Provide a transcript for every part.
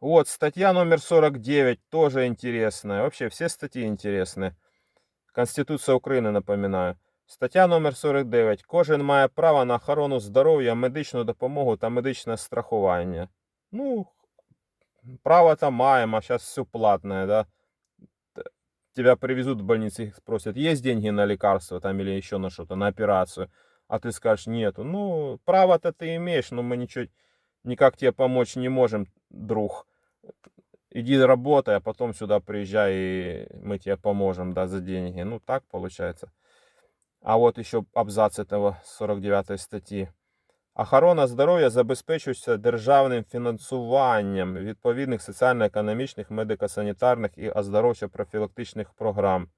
Вот, статья номер 49, тоже интересная. Вообще, все статьи интересные. Конституція України, напоминаю. Стаття номер 49. Кожен має право на охорону здоров'я, медичну допомогу та медичне страхування. Ну, право-то маем, а сейчас все платное, да. Т- Тебя привезут в больницу и спросят, есть деньги на лекарства там или еще на что-то, на операцию. А ты скажешь, нету. Ну, право-то ты имеешь, но мы ничего, никак тебе помочь не можем, Друг. Иди работай, а потом сюда приезжай, и мы тебе поможем, да, за деньги. Ну, так получается. А вот еще абзац этого 49 статті. Охорона здоров'я забезпечується державним фінансуванням відповідних соціально-економічних, медико-санітарних і оздоровчо-профілактичних програм.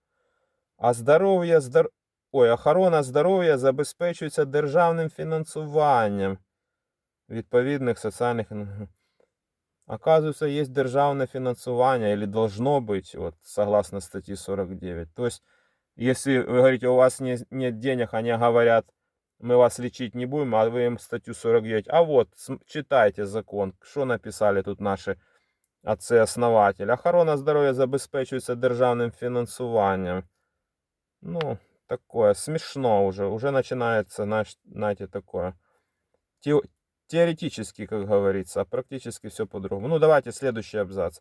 А здоров'я здор... Ой, охорона здоров'я забезпечується державним фінансуванням відповідних соціальних. Оказывается, есть державное финансирование или должно быть, вот, согласно статье 49. То есть, если вы говорите, у вас не, нет денег, они говорят, мы вас лечить не будем, а вы им статью 49. А вот, читайте закон, что написали тут наши отцы-основатели. Охорона здоров'я забезпечується державним фінансуванням. Ну, такое, смешно уже. Уже начинается, знаете, такое. теоретически, как говорится, а практически все по-другому. Ну, давайте следующий абзац.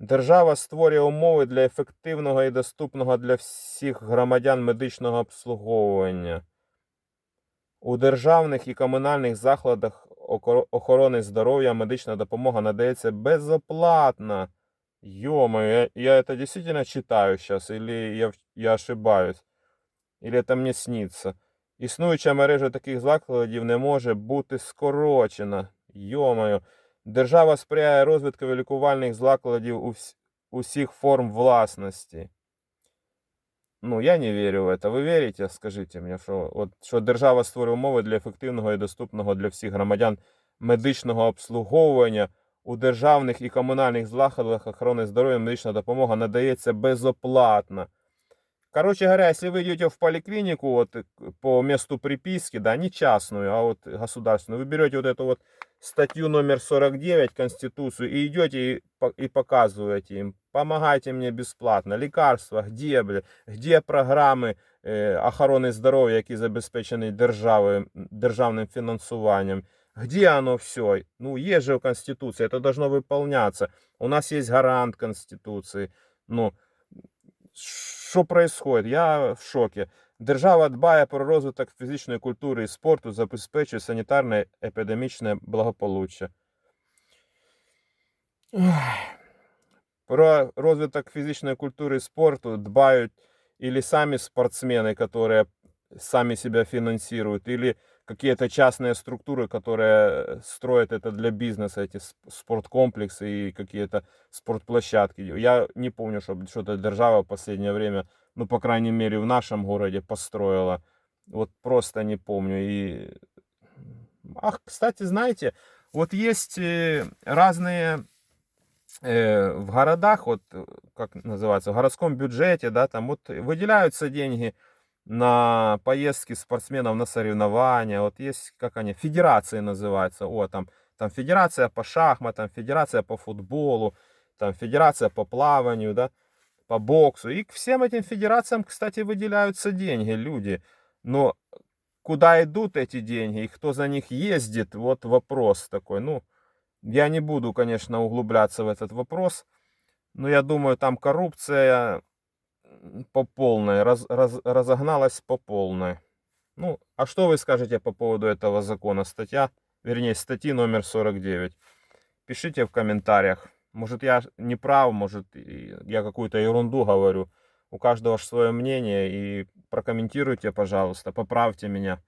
Держава створює умови для ефективного і доступного для всіх громадян медичного обслуговування. У державних і комунальних закладах окоро- охорони здоров'я медична допомога надається безоплатно. Ё-моё, я, я это действительно читаю сейчас, или я, в- я ошибаюсь, или это мне снится. Існуюча мережа таких закладів не може бути скорочена. Йомаю. Держава сприяє розвитку лікувальних закладів усіх форм власності. Ну, я не вірю в это. Ви вірите? Скажіть мені, що, от, що держава створює умови для ефективного і доступного для всіх громадян медичного обслуговування у державних і комунальних закладах охорони здоров'я медична допомога надається безоплатно. Короче говоря, если вы идете в поликлинику вот, э, по месту приписки, да, не частную, а вот государственную, вы берете вот эту вот статью номер 49 Конституцию и идете и, по- и показываете им, помогайте мне бесплатно, лекарства, где, бля, где программы е, охорони здоров'я, які забезпечені державою, державним фінансуванням, где оно все? Ну, есть же в Конституции, это должно выполняться. У нас есть гарант Конституции. Ну, що происходит? Я в шокі. Держава дбає про розвиток фізичної культури і спорту, забезпечує санітарне епідемічне благополуччя. Про розвиток фізичної культури і спорту дбають или сами спортсмены, которые сами себя финансируют, или какие-то частные структуры, которые строят это для бизнеса, эти сп- спорткомплексы и какие-то спортплощадки. Я не помню, чтобы что-то держава в последнее время, ну, по крайней мере, в нашем городе построила. Вот просто не помню. И... Ах, кстати, знаете, вот есть э, разные э, в городах, вот э, как называется, в городском бюджете, да, там вот выделяются деньги на поездки спортсменов на соревнования. Вот есть, как они, федерации называются. О, там, там федерация по шахматам, федерация по футболу, там федерация по плаванию, да, по боксу. И к всем этим федерациям, кстати, выделяются деньги, люди. Но куда идут эти деньги и кто за них ездит, вот вопрос такой. Ну, я не буду, конечно, углубляться в этот вопрос, но я думаю, там коррупция по полной, раз- раз- разогналась по полной. Ну, а что вы скажете по поводу этого закона? Статья, вернее, статьи номер 49. Пишите в комментариях. Может, я не прав, может, я какую-то ерунду говорю. У каждого ж свое мнение. И прокомментируйте, пожалуйста, поправьте меня.